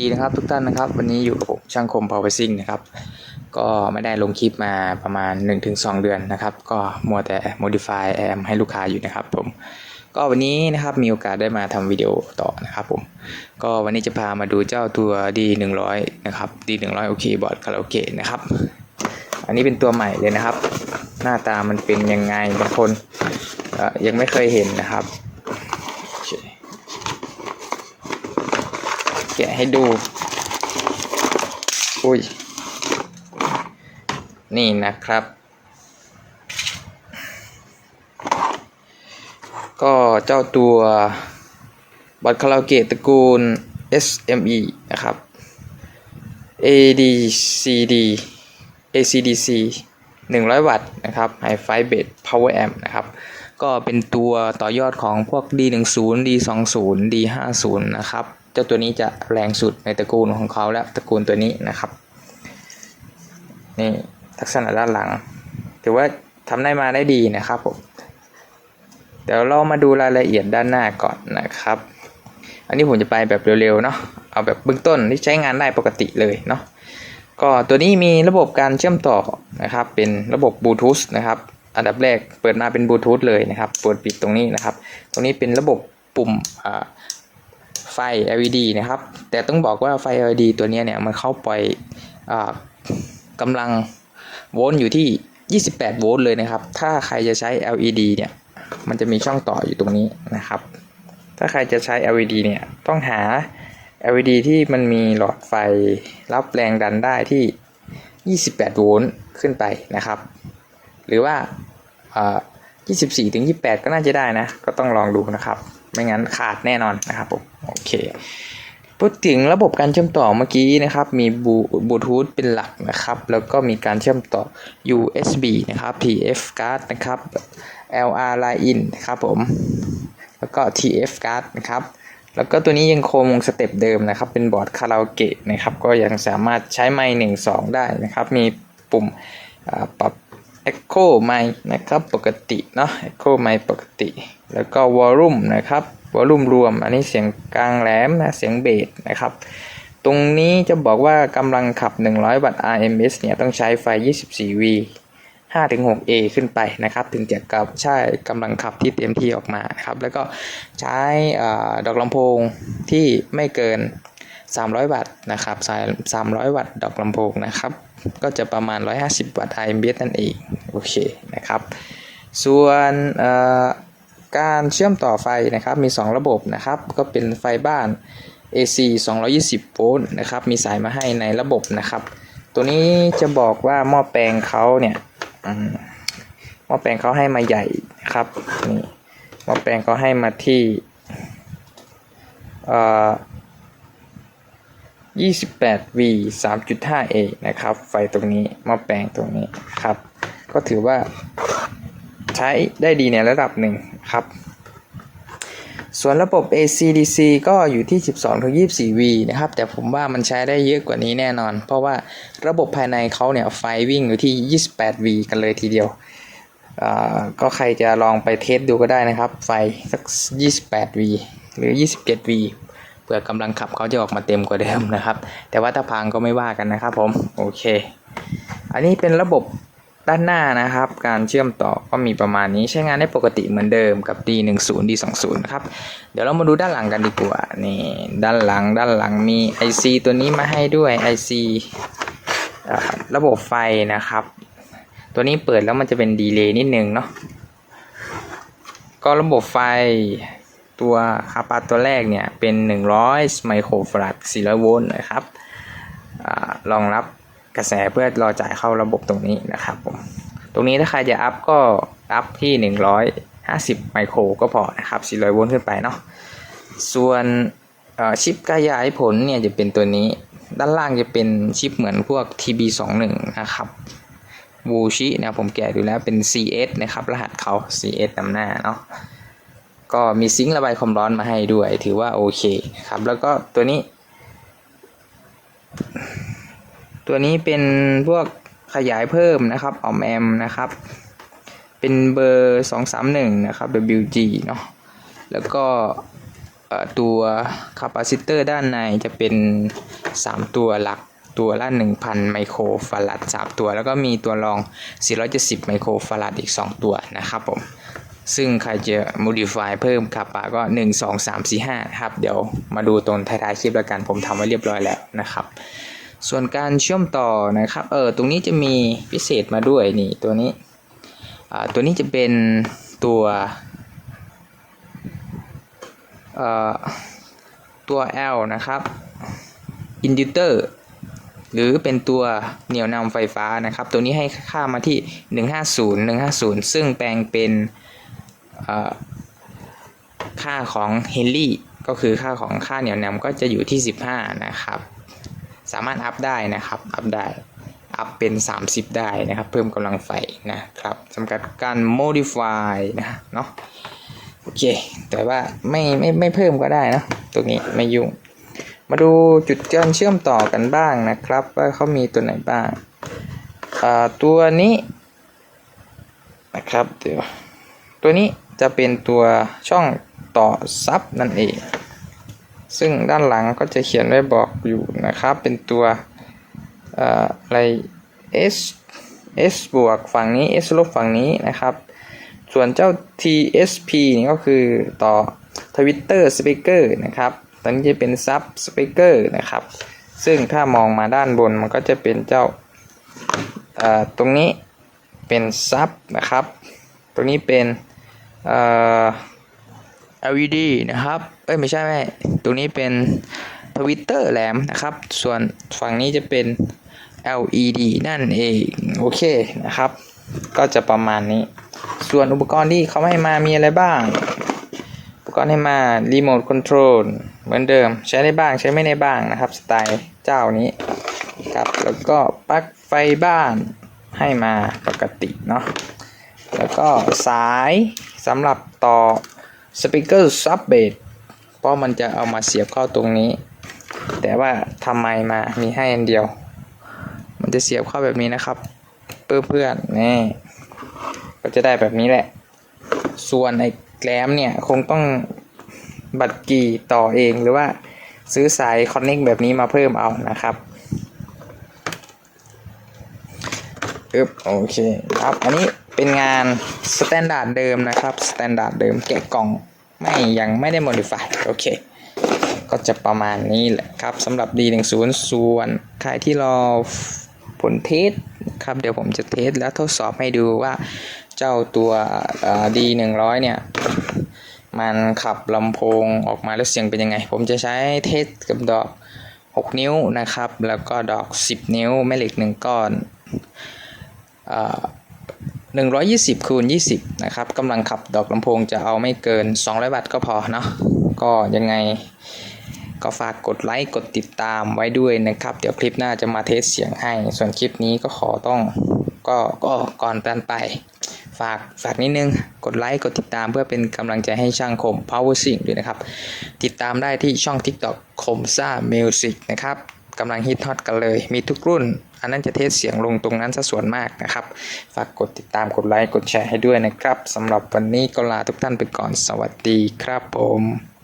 ดีนะครับทุกท่านนะครับวันนี้อยู่กับผมช่างคม Power Racing นะครับก็ไม่ได้ลงคลิปมาประมาณ 1-2 เดือนนะครับ ก็มัวแต่ modify แอมให้ลูกค้าอยู่นะครับผมก็วันนี้นะครับมีโอกาสได้มาทำวิดีโอต่อนะครับผมก็วันนี้จะพามาดูเจ้าตัว D100 นะครับ D100 โอเคบอร์ดคาราโอเกะนะครับ อันนี้เป็นตัวใหม่เลยนะครับ หน้าตามันเป็นยังไงบางคนยังไม่เคยเห็นนะครับโอเค แกะให้ดู อุ้ย นี่นะครับ ก็เจ้าตัวบอร์ดคาราเกะตระกูล SME นะครับ ADCD ACDC 100 วัตต์นะครับ Hi-Fi Base Power Amp นะครับ ก็เป็นตัวต่อยอดของพวก D10 D20 D50 นะครับ เจ้าตัวนี้จะแรงสุดในตระกูลของเขาและตระกูลตัวนี้นะครับนี่ลักษณะด้านหลังถือว่าทำได้มาได้ดีนะครับผมเดี๋ยวเรามาดูรายละเอียดด้านหน้าก่อนนะครับ อันนี้ผมจะไปแบบเร็วๆเนาะเอาแบบเบื้องต้นที่ใช้งานได้ปกติเลยเนาะก็ตัวนี้มีระบบการเชื่อมต่อนะครับ เป็นระบบบลูทูธนะครับอันดับแรกเปิดมาเป็นบลูทูธเลยนะครับเปิดปิดตรงนี้นะครับ ตรงนี้เป็นระบบปุ่มอ่า ไฟ LED นะครับ แต่ต้องบอกว่าไฟ LED ตัวนี้เนี่ยมันเข้าปล่อยอกำลังโวลต์อยู่ที่ 28 โวลต์เลยนะครับ ถ้าใครจะใช้ LED เนี่ยมันจะมีช่องต่ออยู่ตรงนี้นะครับ ถ้าใครจะใช้ LED เนี่ยต้องหา LED ที่มันมีหลอดไฟรับแรงดันได้ที่ 28 โวลต์ขึ้นไปนะครับ หรือว่าอ่า24ถึง28 ก็น่าจะได้นะ ก็ต้องลองดูนะครับ ไม่งั้นขาดแน่นอนนะครับผม โอเคพูดถึงระบบการเชื่อมต่อเมื่อกี้นะครับ มีบลูทูธเป็นหลักนะครับ แล้วก็มีการเชื่อมต่อ USB นะครับ TF card นะครับ LR line in นะครับผม แล้วก็ TF card นะครับ แล้วก็ตัวนี้ยังคงสเต็ปเดิมนะครับ เป็นบอร์ดคาราโอเกะนะครับ ก็ยังสามารถใช้ไมค์หนึ่งสองได้นะครับ มีปุ่มปรับ Echo ไมค์นะครับ ปกติเนาะ Echo ไมค์ปกติ แล้วก็ Volume นะครับ Volume รวม อันนี้เสียงกลางแหลมนะเสียงเบสนะครับ ตรงนี้จะบอกว่ากำลังขับ 100 วัตต์ RMS เนี่ยต้องใช้ไฟ 24V 5-6A ขึ้นไปนะครับ ถึงจะกับใช่กำลังขับที่เต็มที่ออกมานะครับ แล้วก็ใช้อดอกลำโพงที่ไม่เกิน 300 วัตต์นะครับสาย300 วัตต์ดอกลำโพงนะครับ ก็จะประมาณ 150 วัตต์ RMS นั่นเอง โอเคนะครับ ส่วน การเชื่อมต่อไฟนะครับมี 2 ระบบนะครับก็เป็นไฟบ้าน AC 220 โวลต์นะครับมีสายมาให้ในระบบนะครับ ตัวนี้จะบอกว่าหม้อแปลงเขาเนี่ยหม้อแปลงเขาให้มาใหญ่นะครับนี่หม้อแปลงเขาให้มาที่เอ่อ 28V 3.5A นะครับ ไฟตรงนี้หม้อแปลงตรงนี้ครับ ก็ถือว่าใช้ได้ดีในระดับหนึ่ง ครับ ส่วนระบบ AC/DC ก็อยู่ที่ 12-24V นะครับ แต่ผมว่ามันใช้ได้เยอะกว่านี้แน่นอน เพราะว่าระบบภายในเขาเนี่ยไฟวิ่งอยู่ที่ 28V กันเลยทีเดียวก็ใครจะลองไปเทสดูก็ได้นะครับ ไฟสัก 28V หรือ 27V เผื่อกำลังขับเขาจะออกมาเต็มกว่าเดิมนะครับ แต่ว่าถ้าพังก็ไม่ว่ากันนะครับผม โอเค อันนี้เป็นระบบ ด้านหน้านะครับ การเชื่อมต่อก็มีประมาณนี้ใช้งานได้ปกติเหมือนเดิมกับ D10 D20 นะครับ เดี๋ยวเรามาดูด้านหลังกันดีกว่านี่ด้านหลังด้านหลังมี IC ตัวนี้มาให้ด้วย IC อ่าระบบไฟนะครับ ตัวนี้เปิดแล้วมันจะเป็นดีเลย์นิดนึงเนาะก็ระบบไฟตัวคาปาตัวแรกเนี่ยเป็น 100 ไมโครฟาราด400 โวลต์นะครับอรองรับ กระแสเพื่อรอจ่ายเข้าระบบตรงนี้นะครับผมตรงนี้ถ้าใครจะอัพก็อัพที่ 150 ไมโครก็พอนะครับ400โวลต์ขึ้นไปเนาะส่วนชิปขยายผลเนี่ยจะเป็นตัวนี้ ด้านล่างจะเป็นชิปเหมือนพวก TB21 นะครับวูชินะผมแกะดูแล้วเป็น CS นะครับ รหัสเขา CS นำหน้าเนาะก็มีซิงค์ระบายความร้อนมาให้ด้วย ถือว่าโอเคครับ แล้วก็ตัวนี้ ตัวนี้เป็นพวกขยายเพิ่มนะครับออมแอมนะครับ เป็นเบอร์ 231 นะครับ WG เนาะแล้วก็ตัวคาปาซิเตอร์ด้านในจะเป็น 3 ตัวหลักตัวละ 1,000 ไมโครฟาราด3ตัว แล้วก็มีตัวรอง 470 ไมโครฟาราดอีก 2 ตัวนะครับผม ซึ่งใครจะ modify เพิ่มคาปาก็ 1 2 3 4 5 ครับ เดี๋ยวมาดูตรงท้ายๆคลิปแล้วกัน ผมทำไว้เรียบร้อยแล้วนะครับ ส่วนการเชื่อมต่อนะครับ เออ ตรงนี้จะมีพิเศษมาด้วยนี่ตัวนี้ อ่า ตัวนี้จะเป็นตัวเอ่อตัว L นะครับอินดิวเตอร์หรือเป็นตัวเหนี่ยวนำไฟฟ้านะครับ ตัวนี้ให้ค่ามาที่ 150 150 ซึ่งแปลงเป็นอ่อค่าของเฮนรี่ก็คือค่าของค่าเหนี่ยวนำก็จะอยู่ที่ 15 นะครับ สามารถอัพได้นะครับอัพได้อัพเป็น 30 ได้นะครับ เพิ่มกำลังไฟนะครับสำหรับการ modify นะเนาะโอเค แต่ว่าไม่ไม่ไม่เพิ่มก็ได้นะตรงนี้ไม่ยุ่ง มาดูจุดการเชื่อมต่อกันบ้างนะครับ ว่าเขามีตัวไหนบ้างอ่าตัวนี้นะครับเดี๋ยวตัวนี้จะเป็นตัวช่องต่อซับนั่นเอง ซึ่งด้านหลังก็จะเขียนไว้บอกอยู่นะครับ เป็นตัวอะไร S S บวกฝั่งนี้ S ลบฝั่งนี้นะครับ ส่วนเจ้า TSP นี่ก็คือต่อ Twitter Speaker นะครับ ตอนนี้จะเป็น Sub Speaker นะครับ ซึ่งถ้ามองมาด้านบนมันก็จะเป็นเจ้าตรงนี้เป็น Sub นะครับ ตรงนี้เป็น LED นะครับ เอ้ยไม่ใช่ไม่ตรงนี้เป็นทวิตเตอร์แหลมนะครับ ส่วนฝั่งนี้จะเป็น LED นั่นเองโอเคนะครับ ก็จะประมาณนี้ ส่วนอุปกรณ์ที่เขาให้มามีอะไรบ้าง อุปกรณ์ให้มารีโมทคอนโทรลเหมือนเดิม ใช้ได้บ้างใช้ไม่ได้บ้างนะครับ สไตล์เจ้านี้ครับแล้วก็ปลั๊กไฟบ้านให้มาปกติเนาะแล้วก็สายสำหรับต่อสปีกเกอร์ซับเบส เพราะมันจะเอามาเสียบเข้าตรงนี้ แต่ว่าทำไมมามีให้อันเดียว มันจะเสียบเข้าแบบนี้นะครับเพื่อนๆนี่ก็จะได้แบบนี้แหละ ส่วนไอ้แกลมเนี่ยคงต้องบัตรกีต่อเองหรือว่าซื้อสายคอนเน c แบบนี้มาเพิ่มเอานะครับอึบโอเคครับ อันนี้เป็นงานสแตนดาร์ดเดิมนะครับสแตนดาร์ดเดิมแกะกล่อง ไม่ยังไม่ได้โมดิฟายโอเค ก็จะประมาณนี้แหละครับสำหรับ D10 ส่วนใครที่รอผลเทสครับเดี๋ยวผมจะเทสแล้วทดสอบให้ดูว่าเจ้าตัวเอ่อ D100 เนี่ยมันขับลำโพงออกมาแล้วเสียงเป็นยังไง ผมจะใช้เทสกับดอก 6 นิ้วนะครับ แล้วก็ดอก 10 นิ้วแม่เหล็ก 1 ก้อนอ 120คูณ20 นะครับกำลังขับดอกลำโพงจะเอาไม่เกิน 200 วัตต์ก็พอเนาะก็ยังไงก็ฝากกดไลค์กดติดตามไว้ด้วยนะครับ เดี๋ยวคลิปหน้าจะมาเทสเสียงให้ ส่วนคลิปนี้ก็ขอต้องก็ก็ก่อนกันไป ฝากฝากนิดนึง กดไลค์กดติดตามเพื่อเป็นกำลังใจให้ช่างคม Power Sing ด้วยนะครับ ติดตามได้ที่ช่อง TikTok คมซ่า Music นะครับ กำลังฮิตฮอตกันเลย มีทุกรุ่น อันนั้นจะเทสเสียงลงตรงนั้นซะส่วนมากนะครับ ฝากกดติดตามกดไลค์กดแชร์ให้ด้วยนะครับสำหรับวันนี้ก็ลาทุกท่านไปก่อนสวัสดีครับผม